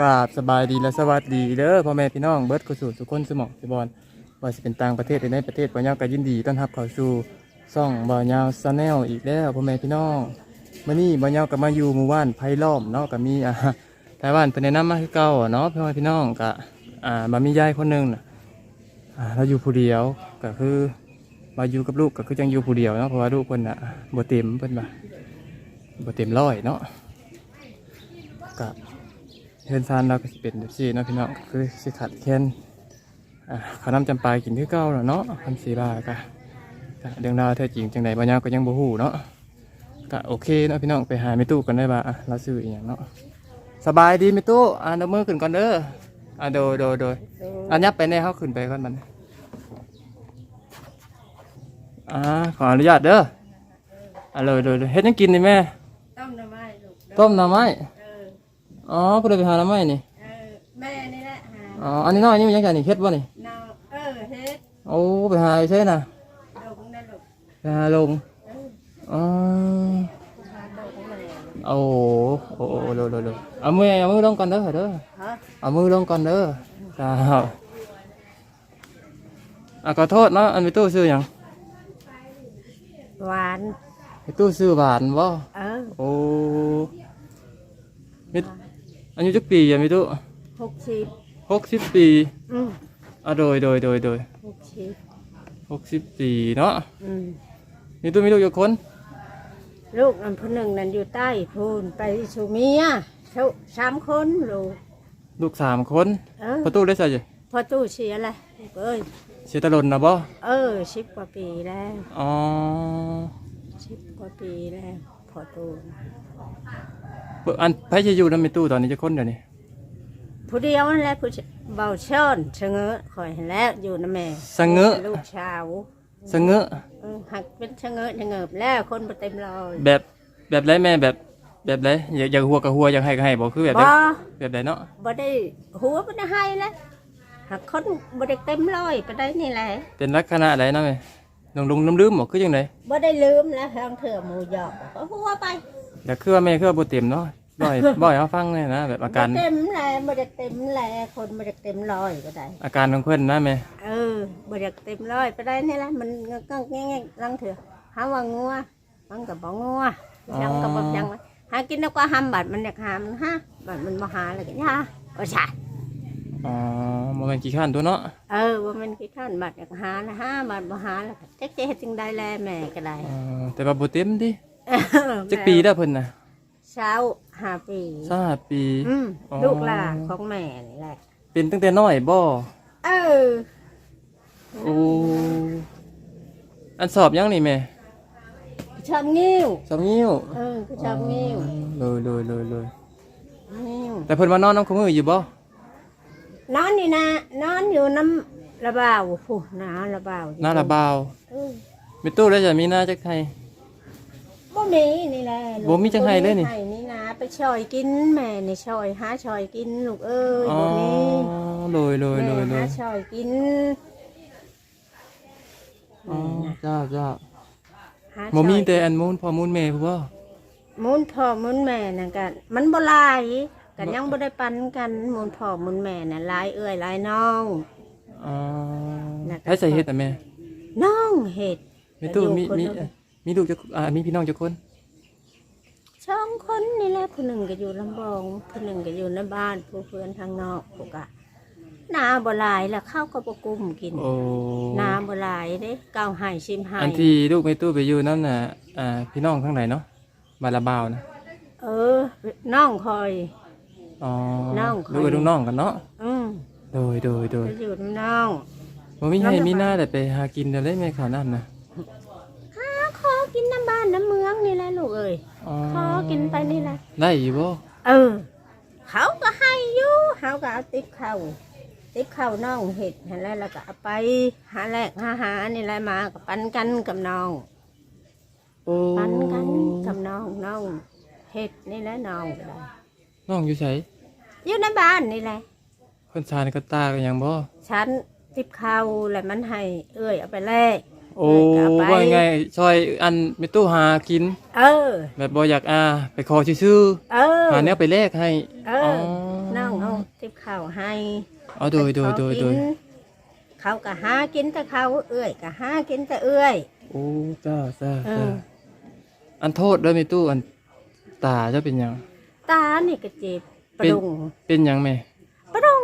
กราบสบายดีและสวัสดีเด้อพ่อแม่พี่น้องเบิร์ดกุศลสุขคนสมองสบอลว่าสิเป็นต่างประเทศหรือในประเทศบ่าวยาวก็ยินดีต้อนรับเข้าสู่ซ่องบ่าวยาวซาแนลอีกแล้วพ่อแม่พี่น้องมื้อนี้บ่าวยาวก็มาอยู่หมู่บ้านไผ่ล้อมเนาะก็มีอ่าทายบ้านเพิ่นแนะนำมาคือเก่าเนาะพ่อแม่พี่น้องก็อ่ามามียายคนหนึงน่ะอ่าเราอยู่ผู้เดียวก็คือมาอยู่กับลูกก็คือจังอยู่ผู้เดียวเนาะเพราะว่าลูกเพิ่นน่ะบ่เต็มเพิ่นว่าบ่เต็มร้อยเนาะก็ เฮือนซานเราก็สิเป็นแบบซี่เนาะพี่น้องก็คือสิขัดแค้นอ่าขาวน้ำจำปากินคือเก่าแล้วเนาะคำสีบาก็ก็เรื่องราวแท้จริงจังใดบางอย่างก็ยังบ่ฮู้เนาะก็โอเคเนาะพี่น้องไปหาแม่ตู้กันได้บ่าอะเราซื้ออีหยังเนาะสบายดีแม่ตู้อ่านมือขึ้นก่อนเด้ออ่าโดยโดยโดยอันยับไปแน่เฮาขึ้นไปก่อนมันอ่าขออนุญาตเด้ออะเลยเลยเลยเฮ็ดหยังกินนี่แม่ต้มหน่อไม้ลูกต้มหน่อไม้เอออ๋อเพิ่นได้ไปหาหน่อไม้นี่เออแม่นี่แหละหาอ๋ออันนี้น้อยนี่มันยังไงนี่เฮ็ดบ่นี่เนาเออเฮ็ดโอ้ไปหาใช่น่ะดงนะลูกไปหาลงเอออ๋อหาดงมาแล้วโอ้โอ้โอ้โลโลโลเอามือเอามือลงก่อนเด้อเด้อฮะเอามือลงก่อนเด้อจ้าอะขอโทษเนาะอันไปตู้ซื้อหยังหวานไปตู้ซื้อหวานบ่เออโอ้มิ อายุจักปีอะมิตู้หกสิบหกสิบปีอืมอะโดยโดยโดยโดยหกสิบหกสิบปีเนาะอืมมิตู้มีลูกกี่คนลูกอันผู้หนึ่งนั่นอยู่ใต้พูนไปชูเมียเท่าสามคนลูกลูกสามคนเออประตูได้ใส่จ้ะพอตู้เสียแหละลูกเอ้ยเสียตะลนนะบ่เออสิบกว่าปีแล้วอ๋อสิบกว่าปีแล้ว พอตู้เบิ่งอันไผจะอยู่นำในตู้ตอนนี้จะคนเดี๋ยวนี้ผู้เดียวนั่นแหละผู้เบาช่อนเชงเง้อคอยเห็นแล้วอยู่นะแม่สะเงอะลูกชาวสะเงอะเออหักเป็นชะเง้อชะเงิบแล้วคนบ่เต็มร้อยแบบแบบไรแม่แบบแบบไรอยากอยากหัวกับหัวอยากให้ก็ให้บ่คือแบบใดบ่แบบใดเนาะบ่ได้หัวบ่ได้ให้แล้วหักคนบ่ได้เต็มร้อยไปได้นี่แหละเป็นลักษณะใดนะแม่ ลงลงน้ำลืมบ่คือจังไดบ่ได้ลืมแล้วทางเถื่อหมูหยอกก็หัวไปอยากคือว่าแม่คือว่าบ่เต็มเนาะบ่อยบ่อยเฮาฟังเลยนะแบบอาการบ่เต็มแลบ่ได้เต็มแลคนบ่ได้เต็มร้อยก็ได้ อาการของเพิ่นนะแม่เออบ่ได้เต็มร้อยไปได้นี่แหละมันก็แง่ๆลังเถื่อหาว่างัวมันก็บ่งัวยังก็บ่ยังว่าหากินแล้วก็หำบัดมันอยากหามันฮะบัดมันบ่หาแล้วก็ยาบ่ใช่ อ๋อบ่แม่นขี้ข้านตัวเนาะเออว่ามันกี่ขั้นบาทอยากหานะฮะบาทบ่หาแล้วก็จักจะเฮ็ดจังได้แลแม่ก็ได้อ๋อแต่ว่าบ่เต็มดิจักปีได้วเพิ่นน่ะเช้าห้าปี25ปี อืมอ๋อ ลูกหลานของแม่นี่แหละ เป็นตั้งแต่น้อยบ่เออโอ้อันสอบยังนี่แม่ชอบงิ้ว สอบงิ้วเออก็ชอบงิ้วเลยเลยเลยเลย งิ้วแต่เพิ่นมานอนน้ำขมืออยู่บ่ นอนนี่นะนอนอยู่น้ำระบาวผู้หนาระบาวอยู่หน้าระบาวเออมีตู้แล้วจะมีหน้าจักไทย บ่มีนี่แหละลูกบ่มีจังไห้เลยนี่ บ่มีให้นี่นะไปช่อยกินแม่นี่ช่อยหาช่อยกินลูกเอ้ยอ๋อบ่มีเลยเลยแม่เลยเลหายช่อยกินอ๋อจ้าจ้าหาบ่มีช่อยแต่อันมูลพ่อมูลแม่ผู้บ่มูลพ่อมูลแม่นั่นกันมันบ่หลาย กันยังบ่ได้ปันกันมูลพ่อมูลแม่น่ะหลายเอ้ยหลายน้อง อ๋อน่ะให้ใส่เฮ็ดอะแม่น้องเห็ดมีตู้มีคนมีละ มีลูกจักอ่ามีพี่น้องจักคนสองคนนี่แหละผู้หนึ่งก็อยู่ลำบองผู้หนึ่งก็อยู่ในบ้านผู้เพื่อนทางนอกพวกอะนาบ่หลายแล้วข้าวก็บ่กุ้มกินโอ้นาบ่หลายเด้เก้าให้ชิมให้อันที่ลูกแม่ตู้ไปอยู่นั่นน่ะอ่าพี่น้องทางไหนเนาะบานละบาวนะเออน้องคอย อ๋อน้องเขาลูกกับลูกน้องกันเนาะอืมโดยโดยโดยจะอยู่กับน้อง บ่มีให้มีหน้าแต่ไปหากินได้แม่ข้าวน้ำนะหาขอกินน้ำบ้านน้ำเมืองนี่แหละลูกเอ้ยอ๋อขอกินไปนี่แหละได้อยู่บ่เออ เขาก็ให้อยู่เขาก็เอาติ๊บเข้าติ๊บเข้าน้องเห็ดนั่นแหล้วแล้วก็เอาไปหาแลกหาหานี่แหละมากับปันกันกับน้อง โอ้ปันกันกับน้องน้องเห็ดนี่แหละน้องก็ได้ น้องอยู่ไสอยู่ในบ้านนี่แหละเพิ่นชาในกระตากันยังบ่ฉันติ๊บเข้าแล้วมันให้เอ้ยเอาไปแลก โอ้เอ้ยก็เอาไป ว่าไงซอยอันมีตู้หากิน เออ แบบบ่อยากอาไปขอชื่อเออ ๆหาแนวไปแลกให้เออ๋ออน้องเอาติบข้าวให้เอาโดยโดยโดยโดยเขาก็หากินแต่เขาเอื้อยก็หากินแต่เอื้อย โอ้จ้าจ้าเอจ้าอ อันโทษด้วยแม่ตู้อันตาเจ้าเป็นหยัง ตานี่ก็เจ็บปเป็นรุงเป็นหยังแม่ปรุง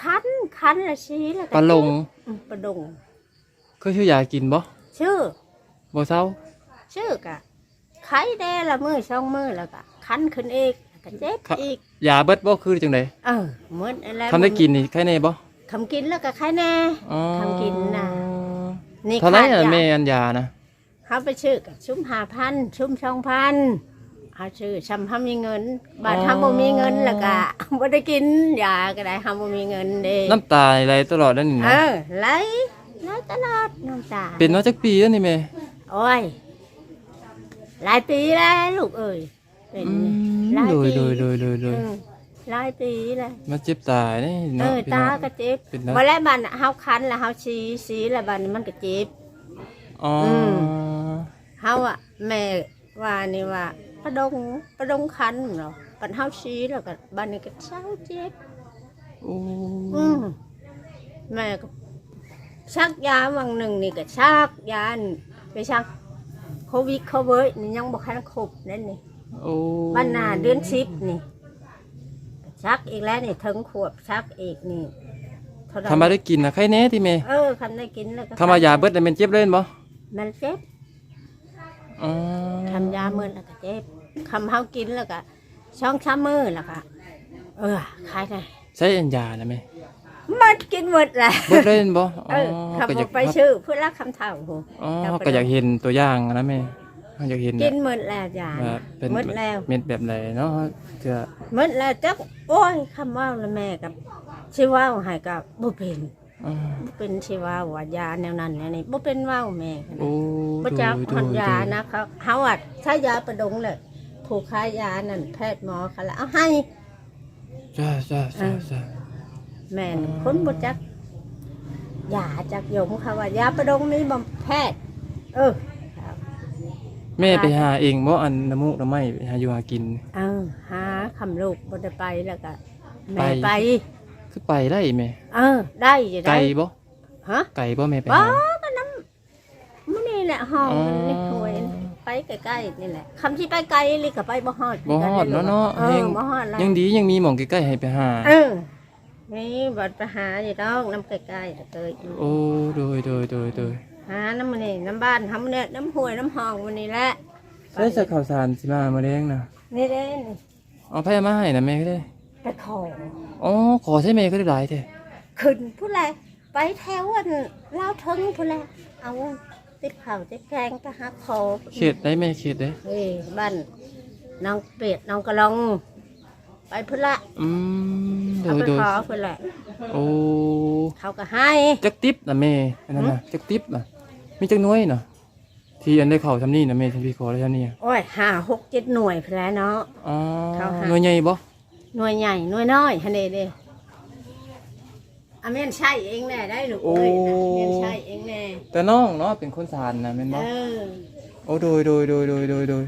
คันคันละชี้แล้วก็ปลาลงอืมปรุงเคยชื่อยากินบ่ชื่อ บ่เศร้าชื่อกะไข้แด้ละมือช่องมือแล้วก็คันขึ้นอีกก็เจ็บอีก ยาเบิดบ่คือจังไดเออเหมือนอะไรทำได้กินนี่ใครแน่บ่คำกินแล้วก็ไข้แน่ อ๋อทำกินน่ะ นี่เท่าไหร่ขาดน่ะยา แม่อันยานะเขาไปชื่อกับชุ่มหาพันชุ่มช่องพันเอาชื่อชำทำมีเงิน บาททำบ่มีเงินแล้วก็บ่ได้กินยาก็ได้ทำบ่มีเงินเด้น้ำตาไหลตลอดนั่นนี่เอนะอไหลไหลตลอดน้ำตาเป็นมาจักปีแล้วนี่แม่โอ้ยหลายปีแล้วลูกเอ้ยเป็นอืมหลายโดยปีโดยโดยโดยโดยเออหลายปีแล้ว มาเจ็บตายนี่เอเนาะอพี่ตาน้อง ก็เจ็บเป็นนะ บ่แล้วบัดน่ะเฮาคันแล้วเฮาชี้สีแล้วบัดนี้มันก็เจ็บ อ๋ออม เฮาอะแม่ว่านี่ว่า ประดงประดงคันเนาะปันเฮาชี้แล้วก็บัดนี้ก็เศร้าเจ็บโอ้อืมแม่ก็ชักยาวังหนึ่งนี่ก็ชักยานี่ไปชักโควิดเขาเว้ยนี่ยังบ่คันครบนั่นนี่โอ้บ้านนาเดือนสิบนี่ชักอีกแล้วนี่ถึงขวบชักอีกนี่เท่ไหร่ทำมาได้กินนะใครแน่ที่แม่เออคันได้กินแล้วก็ทำมายาเบิดแต่เป็นเจ็บเล่นบ่ มันเจ็บ อ๋อทำยาเมื่อแล้วก็เจ็บคำเฮากินแล้วก็ช่องช้ำมือแล้วก็เออขายไงใช้อันยานะแม่มันกินหมดแหละเบิดเล่นบ่เออขับก็ออยาอกกไปชื่อเพื่อรักคำเท่าโหอ๋อเอาไปก็อยากเห็นตัวอย่างนะแม่อยากเห็นกินะนหมดแล้วยาว่าเป็นหมดแล้วเม็ดแบบไหนเนาะจะหมดแล้วจักโอ้ยคำว่าแล้วแม่กับชิว่าให้กับบ่เป็นอ๋อบ่ เป็นชิว่าว่ายาแนวนั้นแนวนี้บ่เป็นว่าวแม่โอ้บ่จักดูหันดูยานะเขาเฮาอะถ้ายาประดงเลยถูกค้ายานั่นแพทย์หมอเขาแล้วเอาให้จ้าจ้าจ้าจ้าแม่นคนบ่จักยาจักยมเขาว่ายาประดงมีบ่แพทย์ เออแม่ไปหาเองบ่อันน้ำมูกน้ำไม้ไปหาอยู่หากิน เออหาคำลูกบ่ได้ไปแล้วก็ไปแม่ไป คือไปได้แม่เออ ได้อยู่ไกลได้บ่ฮะไกลบ่แม่ไปบ้าหาก็น้ำมันนี่แหละห้องมันนี่อ๋อหวยไปใกล้ๆนี่แหละคำที่ไปไกลลิก็ไปบ่ฮอดบ่ฮอดเนาะเนาะเอยัองบ่ฮอดแล้วยังดียังมีหม่องใกล้ๆให้ไปหาเออนี่บัดไปหาอยู่ดอกน้ำใกล้ๆแต่เคยโอ้โดยโดยโดยโดยหาน้ำมันนี่น้ำบ้านทำเนี่ยน้ำห้วยน้ำห้องมันนี่แหละใช้สักข้าวสารสิมามาแดงนะนี่เด้นี่เอาไผมาให้นะแม่ก็ได้ ไปขอ อ๋อขอใช้แม่ก็ได้หลายแท้ขึ้นผู้แลไปแถวอันลาวเทึงผู้แลเอาติดข้าวติดแกงไปหาขอเขตได้แม่เขตได้เฮ้ยบ้านน้องเป็ดน้องกระลองไปพุ่นละอืมโดเอายไปโดยขอพุ่นละโอ้เขาก็ให้ จักติ๊บนะแม่อันนั้นน่ะจักติ๊บน่ะมีจักหน้อยน่ะที่อันได้เข้าทำนี่นะแม่ทำพี่ขอแล้วทำนี่โอ้ยห้าหกเจ็ดหน่วยพุ่นละเนาะ อ๋อเข้าหา หน่วยใหญ่บ่ หน่วยใหญ่หน่วยน้อยฮันเดเด้อาเมนใช่เองแน่ได้ลูกเอ้ยนะเมนใช่เองแน่แต่น้องเนาะเป็นคนสานนะแม่นเอบ่อโอ้โดยโดยโดยโดยโดยโดย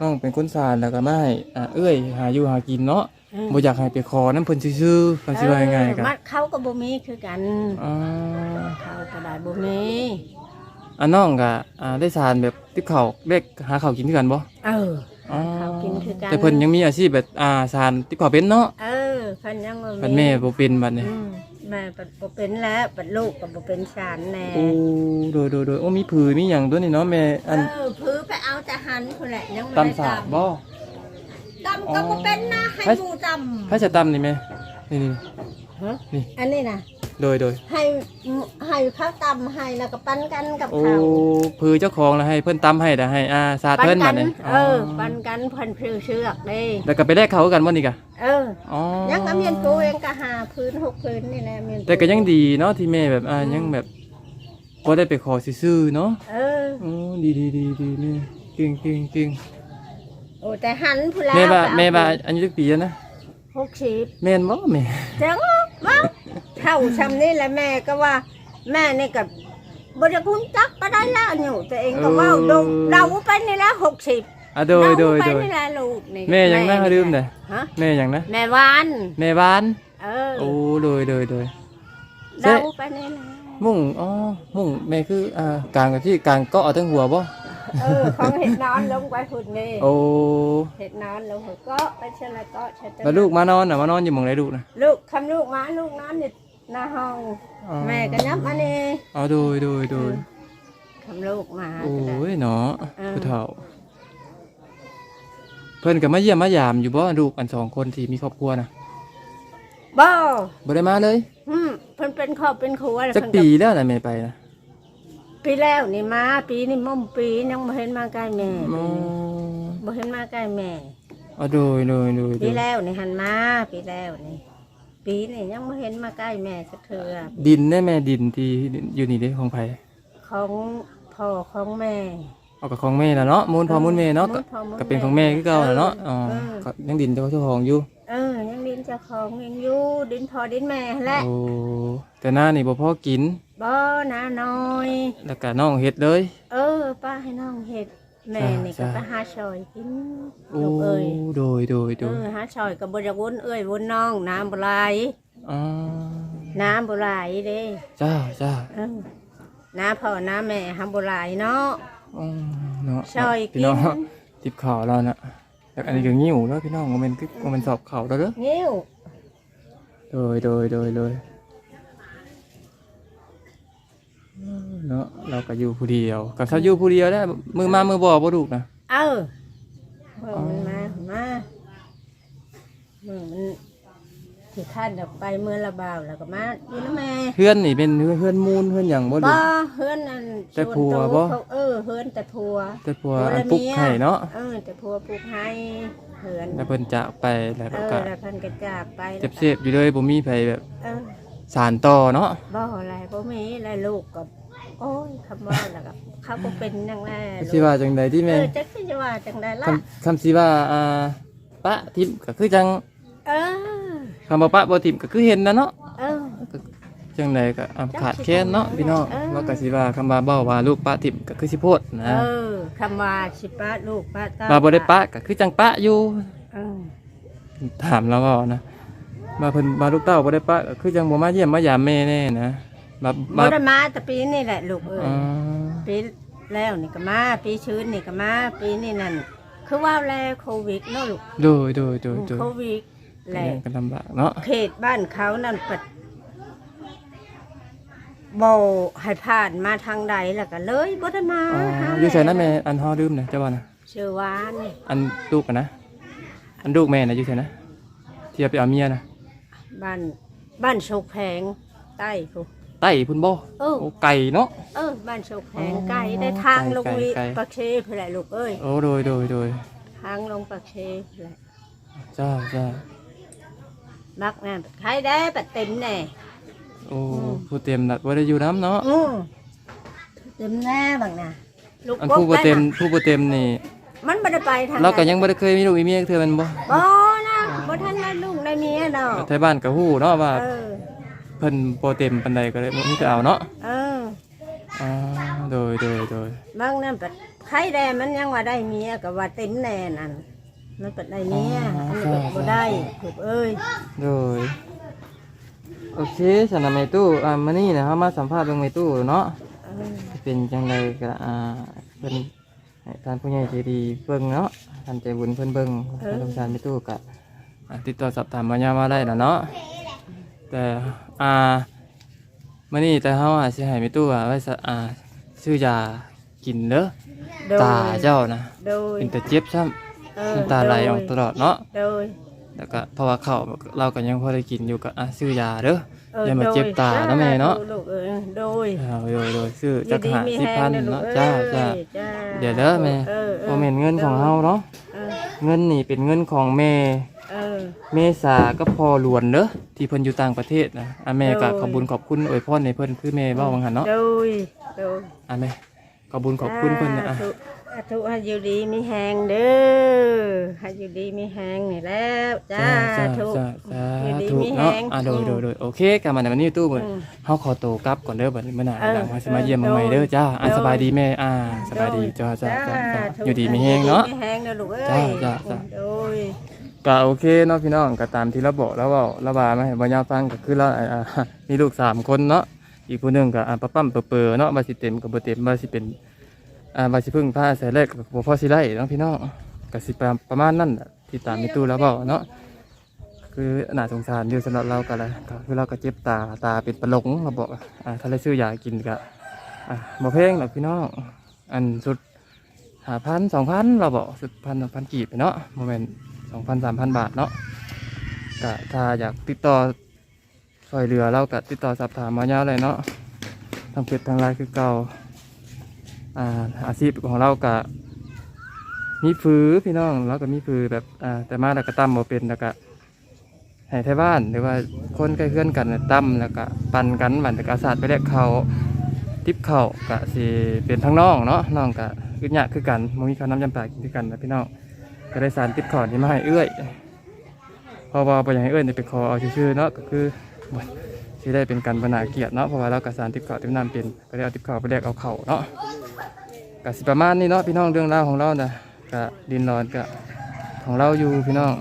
น้องเป็นคนสานแล้วก็มาให้อ่าเอ้ยหาอยู่หากินเนาะเออบ่อยากให้ไปขอน้ำเพิ่นซื่อๆเพิ่นสิว่ายังไงกันมัดเขาก็บ่มีคือกันอ๋อเขาก็ได้บ่มีอันน้องก็อ่าได้สานแบบติ๊บข้าวเล็กหาข้าวกินคือกันบ่เออ อ๋อข้าว กินคือกันแต่เพิ่นยังมีอาชีพแบบอ่าสานติ๊บข้าวเป็นเนาะเออเพิ่นยังบ่มีเพิ่นแม่บ่เป็นบัดนี้อืมแม่ปัดบ่เป็นแล้วปัดลูกก็บ่เป็นสารแน่โอ้โดยโดยโดยโอ้มีผือมีหยังตัวนี้เนาะแม่อันเออพื้ไปเอาแต่หันพุ่นแหละยังบ่ตำได้สาบบ่ ตำก็บ่เป็นนะให้ให้หมูตำพระจะตำนี่แม่นี่นี่ฮะนี่อันนี้นะ โดยโดยให้ให้ข้าวตำให้แล้วก็ปั้นกันกับโอ้ข้าวผือเจ้าของแล้วให้เพิ่นตำให้แต่ให้อ่าสาดปั้เพิ่นกับัดนี้เออปั้นกันเพิ่นพลือเชือกเด้แล้วก็ไปแลกเขากันบ่นี่กะเอออ๋อยังเอาเมียนกูเองก็หาพื้นหกพื้นนี่แหละเมียนแต่ก็ยังดีเนาะที่แม่แบบอ่ายังแบบบ่ได้ไปขอซื่อๆเนาะเออโอ้ดีดีดีดีแม่เก่งเก่งเก่งโอ้แต่หันผู้แล้วแม่ว่าก็เอแม่ว่าอายุจักปีแล้วนะหกสิบแม่นบ่แม่จัง มาเท่าชำนี่แหละแม่ก็ว่า แม่นี่กับบริคุณจักก็ได้แล้วอยู่ตัวเองก็เว่าดงเดาไปนี่ละหกสิบอะโดยโดยเราโดไปยนี่แหละลูกนี่แม่ยังน่าลืมเลยฮะแม่หยังนะแม่วานแม่บ้านเออโอ้โดยโดยโดยเราไปนี่แหละมุ่งอ๋อมุ่งแม่คืออ่ากลางกับที่กลางก็เอาทั้งหัวบ่ เออของเห็ดนอนลงไปหุ่นนี่โอ้เห็ดนอนลงหุ่นก็ไปเช่นไรก็เช่นแล้วลูกมานอนน่ะมานอนอยู่หม่องไหนลูกนะลูกคำลูกมาลูกนอนอยู่หน้าห้อง อ๋อแม่ก็ยับมานี่อ๋อโดยโดยโดยคำลูกมาโอ้ก็ได้ ยเนาะเออ ผู้เฒ่า เพิ่นก็มาเยี่ยมมายามอยู่บ่ลูกอันสองคนที่มีครอบครัวน่ะบ่บ่ได้มาเลย อืมเพิ่นเป็นครอบเป็นครัวแล้วจักเพิ่นปีแล้วน่ะแม่ไปนะ ปีแล้วนี่มา ปีนี่ม่อมปียังบ่เห็นมาใกล้แม่อ๋อบ่เห็นมาใกล้แม่อ๋อโดยโดยโดยโดปียแล้วนี่หันมาปีแล้วนี่ ปีนี่ยังบ่เห็นมาใกล้แม่สักเทื่อดินได้แม่ดินที่อยู่นี่เด้ของไผของพ่อของแม่ เอากับของแม่น่ะเนาะมูลพ่อมูลแม่เนาะก็มูลพ่อมูลก็เป็นของแม่คือเก่าน่ะเนาะอ๋อเออ ก็ยังดินเจ้าของอยู่ เออยังดินเจ้าของยังอยู่ดินพอดินแม่แหละโอ้แต่หน้านี่บ่พอกินบ่นาน้อย แล้วก็น้องเฮ็ดเลย เออ ป้าให้น้องเห็ดแม่นี่ก็จ้ะไปหาชอยกินโอ้ลูกเอ้ยโดยโดยเอโดยอหาชอยก็บ่จะวนเอ้ยวนน้องน้ำบ่ไหลอ๋อน้ำบ่ไหลเด้จ้าจ้าเออน้าพ่อน้าแม่หำบ่ไหลเนาะอ๋อเนาะชอยกิพี่นน้องติบข่าวเราน่ะ แล้วอันนี้ก็งิ้วแล้วพี่น้องมันเป็นคือมันสอบข่าวแล้วเด้องิ้วโดยโดยโดยโดยเนาะเราก็อยู่ผู้เดียวกับเขาอยู่ผู้เดียวได้มือมามือบ่บ่ลูกนะเออเมื่อมันมามาเมื่อมัน ที่ข้านออกไปเมื่อละบ่าวแล้วก็มาอยู่นะแม่เพื่อนนี่เป็นเพื่อนมูลเพื่อนหยังบ่ลูบ่กเฮือนอันแต่ผัวบ่ เขาเออเฮือนแต่ผัวแต่ผัวผัวอัและนปุ๊กเมียให้เนาะเออแต่ผัวปลูกให้เฮือนแล้วเพิ่นจากไปแล้วเอก็อแล้วเพิ่นก็จากไปเจ็บเสพอยู่เลยบ่มีไผแบบเออ สารต่อเนาะบ่อะไรบ่มีอะไรลูกก็โอ้ยคำว่าแล้วก็เขาก็เป็นอย่างแน่สิว่าจังใดที่เอแม่อจักสิว่าจังไดล่ะคำคำสิว่าอ่าปะทิมก็คือจังเออ คำว่าปะบ่ทิมก็คือเห็นนะเนาะเออ จังใดก็อ่าขาดแค้นเนาะพี่น้องเออ ว่าก็สิว่าคำว่าเบ้าว่าลูกปะทิมก็คือสิโพดนะเออคำว่าสิปะลูกปะตาว่าบ่ได้ปะก็คือจังปะอยู่ เออถามแล้วก็นะมาเพิ่นมาลูกเต้าบ่ได้ปะก็คือจังบ่มาเยี่ยมมายามแม่แน่นะมาบ่มาได้มาแต่ปีนี่แหละลูกเอ้ยอ๋อปีแล้วนี่ก็มาปีชื้นนี่ก็มาปีนี่นั่นคือว่าแลโควิดเนาะลูกโดยโดยโดยโดยโควิด แหละเลี้ยงกันลำบากเนาะเขตบ้านเขานั่นปัดบ่ให้ผ่านมาทางใดแล้วก็เลยบ่ได้มาอ๋อหาอยู่ไสนะแม่อันฮอดื่มนะเจ้าบ่นะชื่อหวานอันลูกอะนะอันลูกแม่นะอยู่ไสนะที่เอาไปเอาเมียนะบ้านบ้านโชคแพงใต้พูใต้พุ่นบ่เออ โอ้ไก่เนาะ เออบ้านโชคแพงอ๋อไกลได้ทางลงไกลวิไกล ปักเชพแหละลูกเอ้ยโอ้โดยโดยโดยทางลงปักเชแหละจ้าจ้า บักนั่นใครได้ปัดเต็มแน่ โอ้ผู้เต็มนัดบ่ได้อยู่น้ำเนาะอือเต็มแน่บังน่ะลูกอันกบผู้บ่เต็มนั่นน่ะผู้บ่เต็มนี่มันบ่ได้ไปทางเราก็ใดยังบ่ได้เคยมีลูกมีเมียเทื่อแมันบ่บ่นะบ่ทันได้ลูกได้เมียดอกไทบ้านก็ฮู้เนาะว่าเออ เพิ่นบ่เต็มปานใดก็เลยมีแต่เอาเนาะเอออ๋อโดยโดยโดยบางนั่นปัดใครได้มันยังว่าได้เมียก็ว่าเต็มแน่นั่น มันปัดได้เมียอันนี้ก็บ่ได้ถูกเอ้ยโดยโอเคฉันน่ะแม่ตู้อ่ามื้อนี้นะเฮามาสัมภาษณ์เรื่องแม่ตู้เนาะเออเป็นจังไดก็อ่าเพิ่นให้ท่านผู้ใหญ่ใจดีเบิ่งเนาะท่านใจบุญเพิ่นเบิ่งเพิ่นสงสารแม่ตู้ก็อ่าติดต่อสอบถามมาญามาได้ล่ะเนาะแต่อ่ามื้อนี้แต่เฮาอาจสิให้แม่ตู้อะไว้สะอ่าซื้อยากินเด้อโดยตาเจ้านะโดยเป็นแต่เจ็บซ้ำ เออน้ำตาไหลออกตลอดเนาะโดย แล้วก็เพราะว่าข้าวเราก็ยังพอได้กินอยู่ก็อะซื้อยาเด้อเอออย่ามาเจ็บตานะแม่เนาะลูกเออโดยเอาโดยโดยซื้ออจัยู่กดีหามีสิบแฮพังนนะลูกเนาะเอ้ยจ้าจ้าจ้าเดี๋ยวเด้อแม่เออออโมเมนเงินของเฮาเนาะเออเงินนี่เป็นเงินของแม่เออเมษาก็พอหลวนเด้อที่เพิ่นอยู่ต่างประเทศนะอะแม่ก็โอ้ยขอบคุญขอบคุณอวยพรให้เพิ่นคือแม่เว้าว่างั้นเนาะโดยโดยอะแม่ ขอบคุญขอบคุณเพิ่นนะอะสาธุสาธุให้อยู่ดีมีแหงเด้อให้อยู่ดีมีแหงนี่แล้วจ้าจ้าธุจ้าจ้าอยู่ดีถูกมีแหเนาะง อะโดยโดยโดยโอเคกลับมาในวันนี้ตู้มื้ออืมเฮาขอตัวกลับก่อนเด้อบัดนี้มื้อหน้าเออหลังมาสิมาเยี่ยมมาใหม่เด้อจ้าอะโดย สบายดีแม่อ่าสบายดีจ้าจ้าจ้าจ้าอยู่ดีมีแฮงเนาะมีแหงเด้อลูกเอ้ยจ้าจ้าจ้า โดย ก็โอเคเนาะพี่น้องก็ตามที่เราบอกแล้วเว่าเราว่ามาให้บ่ยาวฟังก็คือเราอ่ามีลูกสามคนเนาะ อีกผู้หนึ่งก็อ่าปะปั้มเปอเนาะว่าสิเต็มก็บ่เต็มว่าสิเป็นอ่าว่าสิพึ่งพาใส่แรกก็บ่พอสิได้เนาะพี่น้องก็สิประประมาณนั้นแหละที่ตามมีตู้แล้วเว้าเนาะคือหนาสงสารอยู่สำหรับเราก็เลยก็คือเราก็เจ็บตาตาเป็นปะหลงเราบอกอ่าถ้าได้ซื้อยากินก็อ่าบ่แพงหรอกพี่น้องอันสุดหาพันสองพันเราบอกสุดพันสองพันกีบเนาะโมเมนต์สองพันสามพันบาทเนาะก็ถ้าอยากติดต่อ ซอยเรือเราก็ติดต่อสอบถามมาเยอะเลยเนาะทางเพจทางไลน์คือเก่าอ่าอาชีพของเราก็มีฟือพี่น้องเราก็มีฟือแบบอ่าแต่มาแล้วก็ตั้มมาเป็นแล้วก็ให้ไทยบ้านหรือว่าคนใกล้เพื่อนกันตั้มแล้วก็ปั่นกันหมันแต่กอาศาสตร์ไปแลกเขาทิปเขาก็สิเป็นทั้งน้องเนาะน้องก็คือเนี่ยคือกันมมีข้าวน้ำยำปลากินคือกันนะพี่น้องก็ได้สารติดขอดที่มาให้เอื้อยพอว่าไปอย่างให้เอื้อยเนี่ยไปขอเอาชื่อเนาะก็คือ ที่ได้เป็นการบรรณาเกียรติเนาะเพราะว่าเรากสารติดขอดที่นำเป็นก็ได้เอาติดขอดไปแลกเอาเข่าเนาะก็สิประมาณนี้เนาะพี่น้องเรื่องราวของเรานะก็ดินร้อนก็ของเราอยู่พี่น้อง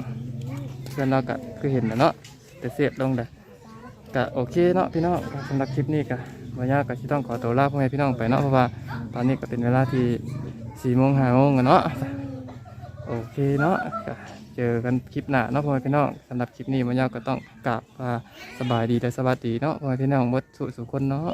เพื่อนเราก็คือเห็นนะเนาะแต่เสียบลงแต่ก็โอเคเนาะพี่น้องก็สำหรับคลิปนี้ก็วันยากก็ที่ต้องขอตัวลาพ่อแม่พี่น้องไปเนาะเพราะว่าตอนนี้ก็เป็นเวลาที่สี่โมงห้าโมงกันเนาะโอเคเนาะ เจอกันคลิปหน้าเนาะพ่อแม่พี่น้องสำหรับคลิปนี้มันยาวก็ต้องกราบว่าสบายดีและสวัสดีเนาะพ่อแม่พี่น้องหมดสุสุคนเนาะ